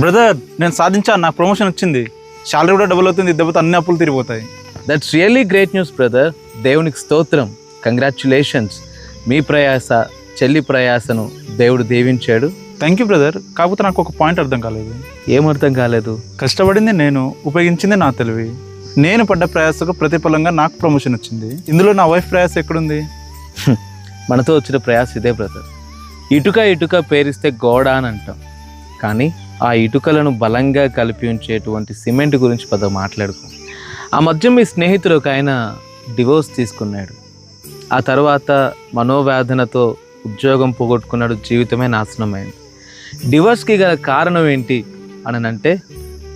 Brother నేను సాధించాను నాకు ప్రమోషన్ వచ్చింది. శాలరీ కూడా డబుల్ అవుతుంది దెబ్బతో అన్ని అప్పులు తిరిగిపోతాయి. That's really great news brother దేవునికి స్తోత్రం. కంగ్రాచులేషన్స్ మీ ప్రయాస చెల్లి ప్రయాసను దేవుడు దీవించాడు. థ్యాంక్ యూ బ్రదర్ కాకపోతే నాకు ఒక పాయింట్ అర్థం కాలేదు. ఏమర్థం కాలేదు? కష్టపడింది నేను ఉపయోగించింది నా తెలివి. నేను పడ్డ ప్రయాసకు ప్రతిఫలంగా నాకు ప్రమోషన్ వచ్చింది. ఇందులో నా వైఫ్ ప్రయాస ఎక్కడుంది. మనతో వచ్చిన ప్రయాస ఇదే బ్రదర్ ఇటుక ఇటుక పేరిస్తే గోడ అని అంటాం. కానీ ఆ ఇటుకలను బలంగా కలిపి ఉంచేటువంటి సిమెంట్ గురించి పద మాట్లాడుకో ఆ మధ్య మీ స్నేహితుడు ఒక ఆయన డివోర్స్ తీసుకున్నాడు. ఆ తర్వాత మనోవేదనతో ఉద్యోగం పోగొట్టుకున్నాడు జీవితమే నాశనమైంది. డివోర్స్కి గల కారణం ఏంటి అని అంటే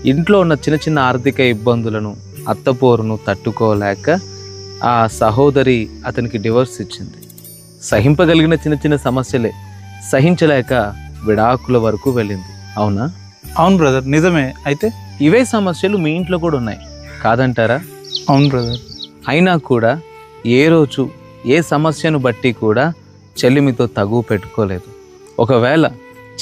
ఇంట్లో ఉన్న చిన్న చిన్న ఆర్థిక ఇబ్బందులను అత్తపోరును తట్టుకోలేక ఆ సహోదరి అతనికి డివోర్స్ ఇచ్చింది. సహింపగలిగిన చిన్న చిన్న సమస్యలే సహించలేక విడాకుల వరకు వెళ్ళింది. అవునా? అవును బ్రదర్ నిజమే. అయితే ఇవే సమస్యలు మీ ఇంట్లో కూడా ఉన్నాయి. కాదంటారా? అవును బ్రదర్. అయినా కూడా ఏ రోజు ఏ సమస్యను బట్టి కూడా చెల్లి మీతో తగువ పెట్టుకోలేదు. ఒకవేళ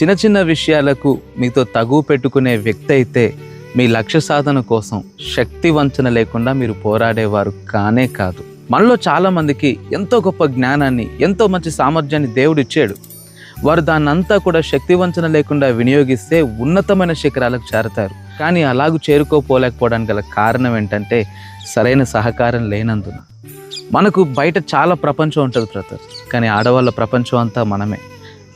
చిన్న చిన్న విషయాలకు మీతో తగువ పెట్టుకునే వ్యక్తి అయితే మీ లక్ష్య సాధన కోసం శక్తి వంచన లేకుండా మీరు పోరాడేవారు కానే కాదు. మనలో చాలా మందికి ఎంతో గొప్ప జ్ఞానాన్ని ఎంతో మంచి సామర్థ్యాన్ని దేవుడు ఇచ్చాడు. వారు దాన్నంతా కూడా శక్తి వంచన లేకుండా వినియోగిస్తే ఉన్నతమైన శిఖరాలకు చేరతారు. కానీ అలాగూ చేరుకోపోలేకపోవడానికి గల కారణం ఏంటంటే సరైన సహకారం లేనందున. మనకు బయట చాలా ప్రపంచం ఉంటుంది బ్రదర్ కానీ ఆడవాళ్ళ ప్రపంచం అంతా మనమే.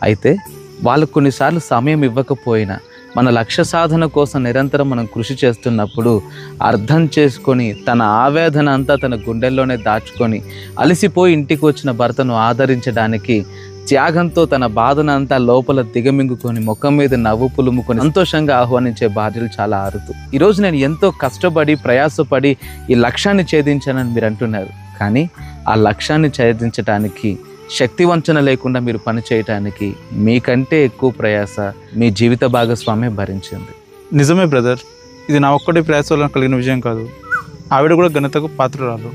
అయితే వాళ్ళకు కొన్నిసార్లు సమయం ఇవ్వకపోయినా మన లక్ష్య సాధన కోసం నిరంతరం మనం కృషి చేస్తున్నప్పుడు అర్థం చేసుకొని తన ఆవేదన అంతా తన గుండెల్లోనే దాచుకొని అలసిపోయి ఇంటికి వచ్చిన భర్తను ఆదరించడానికి త్యాగంతో తన బాధను అంతా లోపల దిగమింగుకొని ముఖం మీద నవ్వు పులుముకొని సంతోషంగా ఆహ్వానించే భార్యలు చాలా ఆరుతూ. ఈరోజు నేను ఎంతో కష్టపడి ప్రయాసపడి ఈ లక్ష్యాన్ని ఛేదించానని మీరు అంటున్నారు. కానీ ఆ లక్ష్యాన్ని ఛేదించడానికి శక్తి వంచన లేకుండా మీరు పని చేయటానికి మీకంటే ఎక్కువ ప్రయాస మీ జీవిత భాగస్వామ్యం భరించింది. నిజమే బ్రదర్. ఇది నా ఒక్కటి ప్రయాస వల్ల కలిగిన విజయం కాదు. ఆవిడ కూడా ఘనతకు పాత్రురాలు.